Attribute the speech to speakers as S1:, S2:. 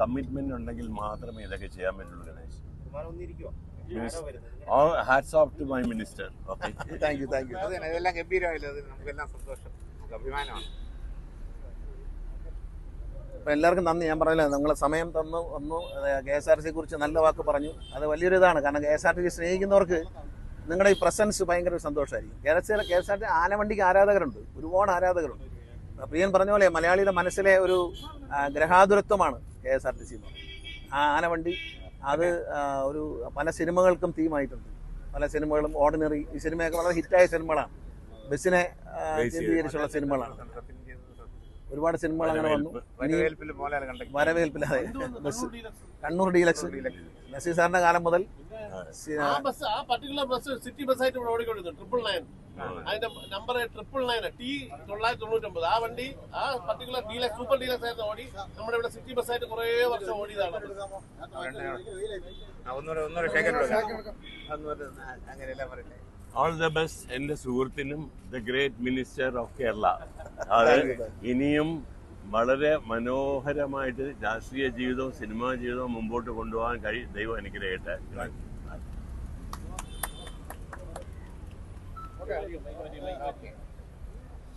S1: Commitment ഉണ്ടെങ്കിൽ മാത്രമേ ഇതൊക്കെ ചെയ്യാൻ പറ്റുള്ളൂ Ganesh. Hats off to my minister okay
S2: thank you thank you
S3: ഇതെല്ലാം ഗംഭീരമായില്ല? നമുക്കെല്ലാം സന്തോഷം. അഭിമാനമാണ്.
S2: അപ്പൊ എല്ലാവർക്കും നന്ദി. ഞാൻ പറഞ്ഞില്ല നിങ്ങൾ സമയം തന്നു വന്നു. കെ എസ് ആർ സിയെ കുറിച്ച് നല്ല വാക്ക് പറഞ്ഞു. അത് വലിയൊരു ഇതാണ്. കാരണം കെ എസ് ആർ ടി സ്നേഹിക്കുന്നവർക്ക് നിങ്ങളുടെ ഈ പ്രസൻസ് ഭയങ്കര ഒരു സന്തോഷമായിരിക്കും. K S K S R T ആനവണ്ടിക്ക് ആരാധകരുണ്ട്? ഒരുപാട് ആരാധകരുണ്ട്. അപ്പൊ പ്രിയൻ പറഞ്ഞ പോലെ മലയാളിയുടെ മനസ്സിലെ ഒരു ഗ്രഹാതുരത്വമാണ്. K S R T C എന്ന് പറയുന്നത് ആ ആനവണ്ടി അത് ഒരു പല സിനിമകൾക്കും തീമായിട്ടുണ്ട്. പല സിനിമകളും ഓർഡിനറി ഈ സിനിമയൊക്കെ വളരെ ഹിറ്റായ സിനിമകളാണ്. ബസ്സിനെ. കേന്ദ്രീകരിച്ചുള്ള സിനിമകളാണ്. ഒരുപാട് സിനിമകൾ അങ്ങനെ വന്നു.
S3: വരവേൽപ്പിൽ കണ്ടു.
S2: ബസ്. കണ്ണൂർ ഡീലക്സ്. നസീർ സാറിന്റെ കാലം മുതൽ
S4: ആ. ബസ് ആ പർട്ടിക്കുലർ ബസ് സിറ്റി ബസ് ആയിട്ട് ഇവിടെ ഓടിക്കൊണ്ടിരുന്നു ട്രിപ്പിൾ നയൻ അതിന്റെ നമ്പർ ട്രിപ്പിൾ നയൻ ടി തൊള്ളായിരത്തി തൊണ്ണൂറ്റൊമ്പത് ആ വണ്ടി ആ പർട്ടിക്കുലർ ഡീലക്സ് സൂപ്പർ ഡീലക്സ് ആയിരുന്നു ഓടി. നമ്മുടെ ഇവിടെ സിറ്റി ബസ് ആയിട്ട് കുറേ വർഷം ഓടിയതാണ്
S1: ഓൾ ദ ബെസ്റ്റ് എന്റെ സുഹൃത്തിനും the great minister of Kerala അത് ഇനിയും വളരെ മനോഹരമായിട്ട് രാഷ്ട്രീയ ജീവിതവും സിനിമാ ജീവിതവും മുമ്പോട്ട് കൊണ്ടുപോകാൻ കഴി ദൈവം അനുഗ്രഹിക്കട്ടെ.
S3: ഓക്കെ